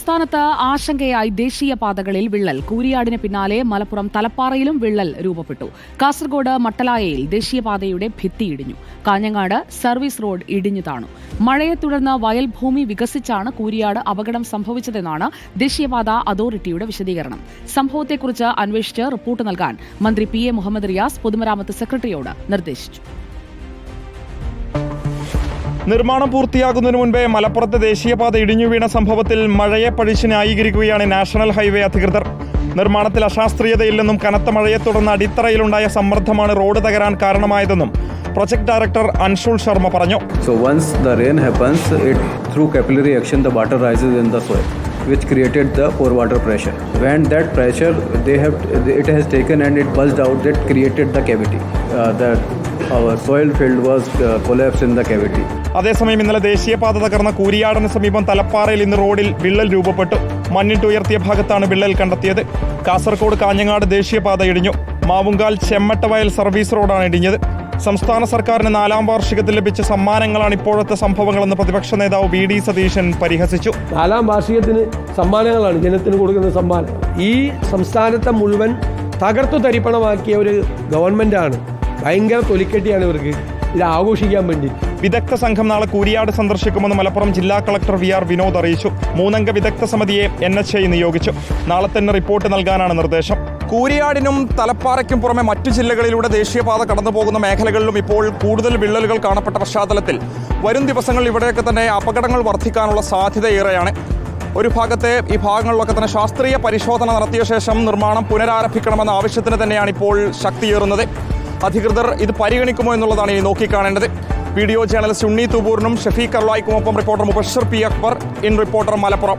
സംസ്ഥാനത്ത് ആശങ്കയായി ദേശീയപാതകളിൽ വിള്ളൽ. കൂരിയാടിന് പിന്നാലെ മലപ്പുറം തലപ്പാറയിലും വിള്ളൽ രൂപപ്പെട്ടു. കാസർഗോഡ് മട്ടലായയിൽ ദേശീയപാതയുടെ ഭിത്തി ഇടിഞ്ഞു. കാഞ്ഞങ്ങാട് സർവീസ് റോഡ് ഇടിഞ്ഞു താണു. മഴയെ തുടർന്ന് വയൽ ഭൂമി വികസിച്ചാണ് കൂരിയാട് അപകടം സംഭവിച്ചതെന്നാണ് ദേശീയപാത അതോറിറ്റിയുടെ വിശദീകരണം. സംഭവത്തെക്കുറിച്ച് അന്വേഷിച്ച് റിപ്പോർട്ട് നൽകാൻ മന്ത്രി പി എ മുഹമ്മദ് റിയാസ് പൊതുമരാമത്ത് സെക്രട്ടറിയോട് നിർദ്ദേശിച്ചു. നിർമ്മാണം പൂർത്തിയാകുന്നതിന് മുൻപേ മലപ്പുറത്ത് ദേശീയപാത ഇടിഞ്ഞു വീണ സംഭവത്തിൽ മഴയെ പഴിച്ച് ന്യായീകരിക്കുകയാണ് നാഷണൽ ഹൈവേ അധികൃതർ. നിർമ്മാണത്തിൽ അശാസ്ത്രീയതയില്ലെന്നും കനത്ത മഴയെ തുടർന്ന് അടിത്തറയിലുണ്ടായ സമ്മർദ്ദമാണ് റോഡ് തകരാൻ കാരണമായതെന്നും പ്രൊജക്ട് ഡയറക്ടർ അൻഷുൽ ശർമ്മ പറഞ്ഞു. So once the rain happens it through capillary action the water rises in the soil which created the pore water pressure when that pressure they have it has taken and it bulged out that created the cavity the was uh, collapsed in the അതേസമയം ഇന്നലെ ദേശീയപാത തകർന്ന കൂരിയാടന് സമീപം തലപ്പാറയിൽ ഇന്ന് റോഡിൽ വിള്ളൽ രൂപപ്പെട്ടു. മണ്ണിട്ട് ഉയർത്തിയ ഭാഗത്താണ് വിള്ളൽ കണ്ടെത്തിയത്. കാസർകോട് കാഞ്ഞങ്ങാട് ദേശീയപാത ഇടിഞ്ഞു. മാവുങ്കാൽ ചെമ്മട്ടവയൽ സർവീസ് റോഡാണ് ഇടിഞ്ഞത്. സംസ്ഥാന സർക്കാരിന് നാലാം വാർഷികത്തിൽ ലഭിച്ച സമ്മാനങ്ങളാണ് ഇപ്പോഴത്തെ സംഭവങ്ങളെന്ന് പ്രതിപക്ഷ നേതാവ് വി ഡി സതീശൻ പരിഹസിച്ചു. നാലാം വാർഷികത്തിന് സമ്മാനങ്ങളാണ് ജനത്തിന് കൊടുക്കുന്ന സമ്മാനം ഈ സംസ്ഥാനത്തെ മുഴുവൻ തകർത്തു തരിപ്പണമാക്കിയ ഒരു ഗവൺമെന്റാണ് ഭയങ്കര തൊലിക്കെട്ടിയാണ് ഇവർക്ക്. ഇത് ആഘോഷിക്കാൻ വേണ്ടി. വിദഗ്ധ സംഘം നാളെ കൂരിയാട് സന്ദർശിക്കുമെന്ന് മലപ്പുറം ജില്ലാ കളക്ടർ വി ആർ വിനോദ് അറിയിച്ചു. മൂന്നംഗ വിദഗ്ധ സമിതിയെ എൻ എച്ച് ഐ നിയോഗിച്ചു. നാളെ തന്നെ റിപ്പോർട്ട് നൽകാനാണ് നിർദ്ദേശം. കൂരിയാടിനും തലപ്പാറയ്ക്കും പുറമെ മറ്റു ജില്ലകളിലൂടെ ദേശീയപാത കടന്നു പോകുന്ന മേഖലകളിലും ഇപ്പോൾ കൂടുതൽ വിള്ളലുകൾ കാണപ്പെട്ട പശ്ചാത്തലത്തിൽ വരും ദിവസങ്ങളിൽ ഇവിടെയൊക്കെ തന്നെ അപകടങ്ങൾ വർദ്ധിക്കാനുള്ള സാധ്യത ഏറെയാണ്. ഒരു ഭാഗത്തെ ഈ ഭാഗങ്ങളിലൊക്കെ തന്നെ ശാസ്ത്രീയ പരിശോധന നടത്തിയ ശേഷം നിർമ്മാണം പുനരാരംഭിക്കണമെന്ന ആവശ്യത്തിന് തന്നെയാണ് ഇപ്പോൾ ശക്തിയേറുന്നത്. അധികൃതർ ഇത് പരിഗണിക്കുമോ എന്നുള്ളതാണ് ഇനി നോക്കിക്കാണേണ്ടത്. വീഡിയോ ജേർണലിസ്റ്റ് ഉണ്ണി തുബൂറിനും Shafeeq അർലായിക്കുമൊപ്പം reporter Mubashar P Akbar in reporter Malappuram.